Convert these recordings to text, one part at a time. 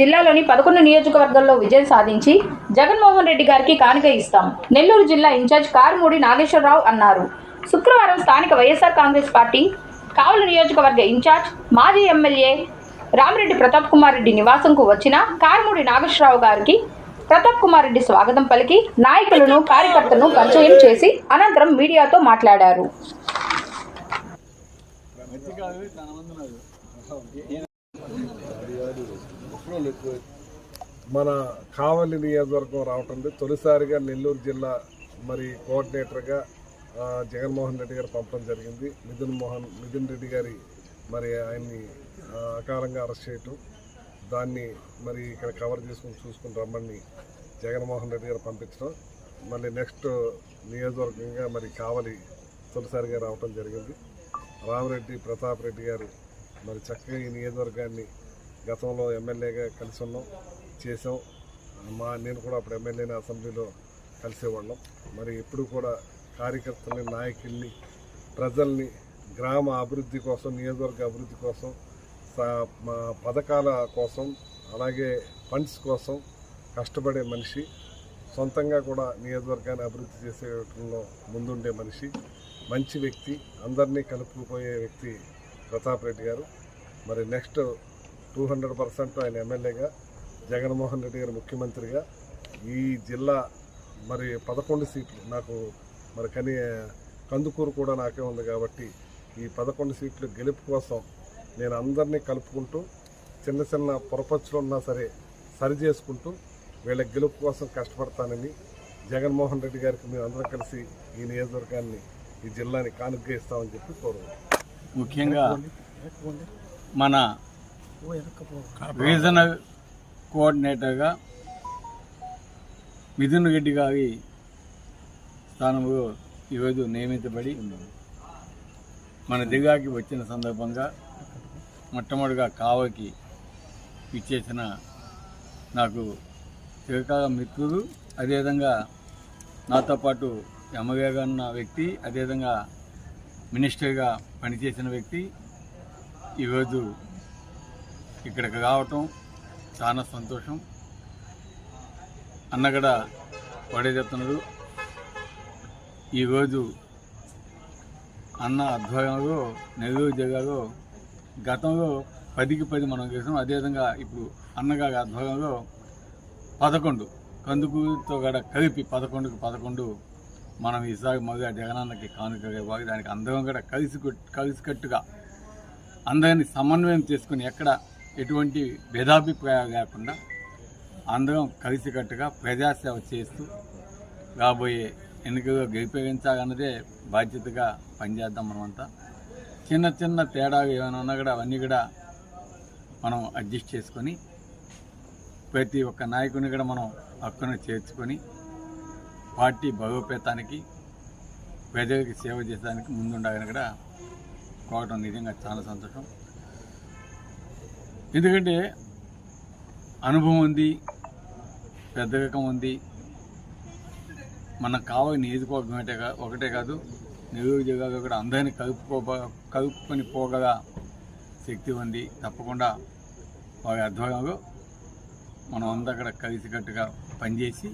జిల్లాలోని పదకొండు నియోజకవర్గాల్లో విజయం సాధించి జగన్మోహన్ రెడ్డి గారికి కానుక ఇస్తాం. నెల్లూరు జిల్లా ఇన్ఛార్జ్ కారుమూడి నాగేశ్వరరావు అన్నారు. శుక్రవారం స్థానిక వైఎస్ఆర్ కాంగ్రెస్ పార్టీ కావలి నియోజకవర్గ ఇన్ఛార్జ్ మాజీ ఎమ్మెల్యే రామిరెడ్డి ప్రతాప్ కుమార్ రెడ్డి నివాసంకు వచ్చిన కారుమూడి నాగేశ్వరరావు గారికి ప్రతాప్ కుమార్ రెడ్డి స్వాగతం పలికి నాయకులను కార్యకర్తలను పరిచయం చేసి అనంతరం మీడియాతో మాట్లాడారు. మన కావలి నియోజకవర్గం రావటం తొలిసారిగా నెల్లూరు జిల్లా మరి కోఆర్డినేటర్గా జగన్మోహన్ రెడ్డి గారు పంపడం జరిగింది. మిథున్ మోహన్ మిథున్ రెడ్డి గారి మరి ఆయన్ని అకారంగా అకాలంగా అరెస్ట్ చేయటం దాన్ని మరి ఇక్కడ కవర్ చేసుకుని చూసుకుని రమ్మని జగన్మోహన్ రెడ్డి గారు పంపించడం మళ్ళీ నెక్స్ట్ నియోజకవర్గంగా మరి కావలి తొలిసారిగా రావటం జరిగింది. రామరెడ్డి ప్రతాప్ రెడ్డి గారు మరి చక్కగా ఈ నియోజకవర్గాన్ని గతంలో ఎమ్మెల్యేగా కలిసి ఉన్నాం చేసాం మా నేను కూడా అప్పుడు ఎమ్మెల్యేని అసెంబ్లీలో కలిసేవాళ్ళం. మరి ఎప్పుడు కూడా కార్యకర్తల్ని నాయకుల్ని ప్రజల్ని గ్రామ అభివృద్ధి కోసం నియోజకవర్గ అభివృద్ధి కోసం మా పథకాల కోసం అలాగే ఫండ్స్ కోసం కష్టపడే మనిషి సొంతంగా కూడా నియోజకవర్గాన్ని అభివృద్ధి చేసేటంలో ముందుండే మనిషి మంచి వ్యక్తి అందరినీ కలుపుకుపోయే వ్యక్తి ప్రతాప్ రెడ్డి గారు. మరి నెక్స్ట్ టూ హండ్రెడ్ పర్సెంట్ ఆయన ఎమ్మెల్యేగా జగన్మోహన్ రెడ్డి గారు ముఖ్యమంత్రిగా. ఈ జిల్లా మరి పదకొండు సీట్లు నాకు మరి కని కందుకూరు కూడా నాకే ఉంది కాబట్టి ఈ పదకొండు సీట్లు గెలుపు కోసం నేను అందరినీ కలుపుకుంటూ చిన్న చిన్న పొరపచ్చులు ఉన్నా సరే సరి చేసుకుంటూ వీళ్ళ గెలుపు కోసం కష్టపడతానని జగన్మోహన్ రెడ్డి గారికి మేము అందరం కలిసి ఈ నియోజకవర్గాన్ని ఈ జిల్లాని కానుగ్గా ఇస్తామని చెప్పి కోరు ముఖ్యంగా మన రీజనల్ కోఆర్డినేటర్గా మిథున్ రెడ్డి గారి స్థానంలో ఈరోజు నియమించబడి మన దిగాకి వచ్చిన సందర్భంగా మొట్టమొదటిగా కావకి ఇచ్చేసిన నాకు చిరకాల మిత్రుడు అదేవిధంగా నాతో పాటు ఎమ్మెల్యేగా ఉన్న వ్యక్తి అదేవిధంగా మినిస్టర్గా పనిచేసిన వ్యక్తి ఈరోజు ఇక్కడికి రావటం చాలా సంతోషం. అన్న కూడా పడేదెత్తున్నాడు ఈరోజు అన్న ఆధ్వర్యంలో నెల్లూరు జిల్లాలో గతంలో పదికి పది మనం చేసాం. అదేవిధంగా ఇప్పుడు అన్నగారి ఆధ్వర్యంలో పదకొండు కందుకూరుతో కూడా కలిపి పదకొండుకి పదకొండు మనం ఈసారి మొదలు జగనన్నకి కానుక ఇవ్వాలి. దానికి అందరం కూడా కలిసి కలిసికట్టుగా అందరినీ సమన్వయం చేసుకుని ఎక్కడ ఎటువంటి భేదాభిప్రాయాలు లేకుండా అందరం కలిసికట్టుగా ప్రజాసేవ చేస్తూ రాబోయే ఎన్నికల్లో గెలిపించాలన్నదే బాధ్యతగా పనిచేద్దాం మనమంతా చిన్న చిన్న తేడాలు ఏమైనా ఉన్నా కూడా అవన్నీ కూడా మనం అడ్జస్ట్ చేసుకొని ప్రతి ఒక్క నాయకుని కూడా మనం హక్కును చేర్చుకొని పార్టీ బలోపేతానికి ప్రజలకి సేవ చేసేదానికి ముందుండాలని కూడా కోవటం నిజంగా చాలా సంతోషం. ఎందుకంటే అనుభవం ఉంది పెద్దరికం ఉంది. మనకు కావాలి నియోజకవర్గం ఒకటే ఒకటే కాదు నిరుద్యోగాలు కూడా అందరినీ కలుపుకో కలుపుకొని పోగల శక్తి ఉంది. తప్పకుండా వారి ఆధ్వర్యంలో మనం అందరూ అక్కడ కలిసికట్టుగా పనిచేసి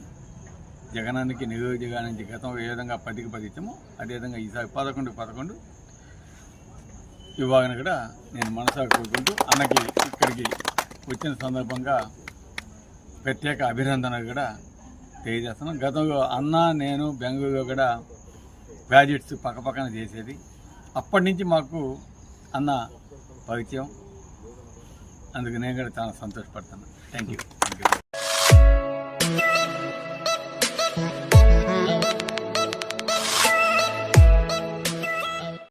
జగనానికి నిరుద్యోగానికి గతంలో ఏ విధంగా పదికి పది ఇచ్చామో అదేవిధంగా ఈసారి పదకొండు పదకొండు. ఇవ్వాలని కూడా నేను మనసాగా కోరుకుంటూ అన్నకి ఇక్కడికి వచ్చిన సందర్భంగా ప్రత్యేక అభినందనలు కూడా తెలియజేస్తున్నాం. గతంలో అన్న నేను బెంగళూరులో కూడా గ్రాడ్యుయేట్స్ పక్కపక్కన చేసేది. అప్పటి నుంచి మాకు అన్న పరిచయం. అందుకు నేను కూడా చాలా సంతోషపడుతున్నాను. Thank you thank you